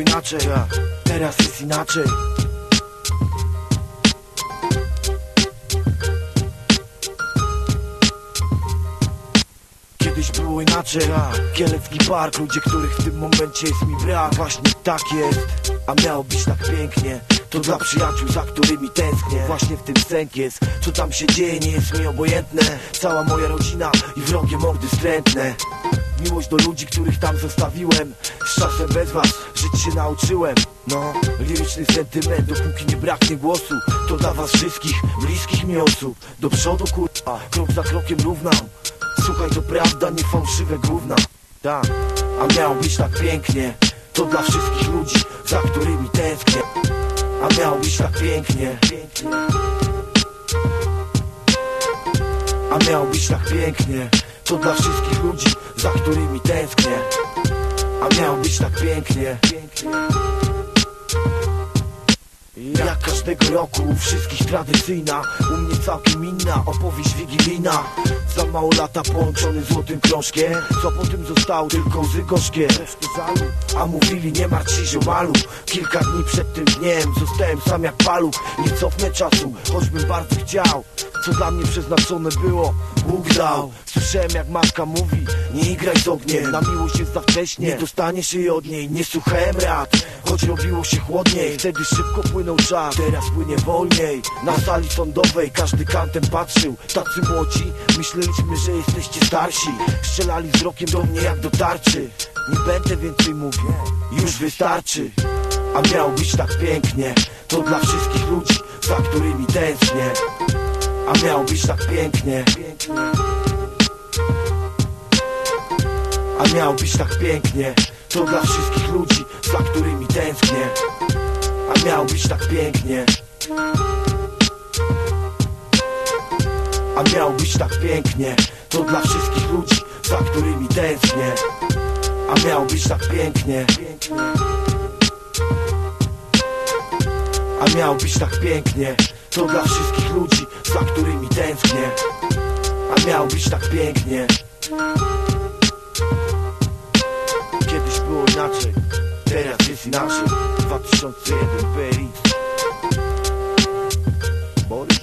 inaczej Teraz jest inaczej. Kiedyś było inaczej Kielecki park, ludzie, których w tym momencie jest mi brak Właśnie tak jest, a miało być tak pięknie To dla przyjaciół, za którymi tęsknię. Właśnie w tym sęk jest, co tam się dzieje nie jest mi obojętne. Cała moja rodzina i wrogie mordy wstrętne Miłość do ludzi, których tam zostawiłem. Z czasem bez was żyć się nauczyłem. No, liryczny sentyment, dopóki nie braknie głosu To dla was wszystkich, bliskich mi osób Do przodu kurwa, krok za krokiem równam. Słuchaj, to prawda, nie fałszywe gówna. Tak, a miało być tak pięknie. To dla wszystkich ludzi, za którymi tęsknię. A miało być tak pięknie. A miało być tak pięknie To dla wszystkich ludzi, za którymi tęsknię. A miało być tak pięknie. Jak każdego roku u wszystkich tradycyjna U mnie całkiem inna opowieść wigilijna mało lata połączony złotym krążkiem. Co po tym zostało tylko łzy gorzkie A mówili nie martw się ziomalu. Kilka dni przed tym dniem zostałem sam jak paluch Nie cofnę czasu, choćbym bardzo chciał. Co dla mnie przeznaczone było Bóg dał. Słyszałem jak matka mówi Nie igraj z ogniem. Na miłość jest za wcześnie. Nie dostaniesz jej od niej. Nie słuchałem rad Choć robiło się chłodniej. Wtedy szybko płynął czas Teraz płynie wolniej. Na sali sądowej każdy kantem patrzył. Tacy młodzi Myśleliśmy, że jesteście starsi. Strzelali wzrokiem do mnie jak do tarczy. Nie będę więcej mówił Już wystarczy. A miało być tak pięknie To dla wszystkich ludzi Za którymi tęsknię. A miało być tak pięknie A miało być tak pięknie To dla wszystkich ludzi, za którymi tęsknię. A miało być tak pięknie. A miało być tak pięknie To dla wszystkich ludzi, za którymi tęsknię. A miało być tak pięknie. A miało być tak pięknie To dla wszystkich ludzi, za którymi tęsknię. A miało być tak pięknie teraz jest inaczej 2001 Paris Boris, Boris,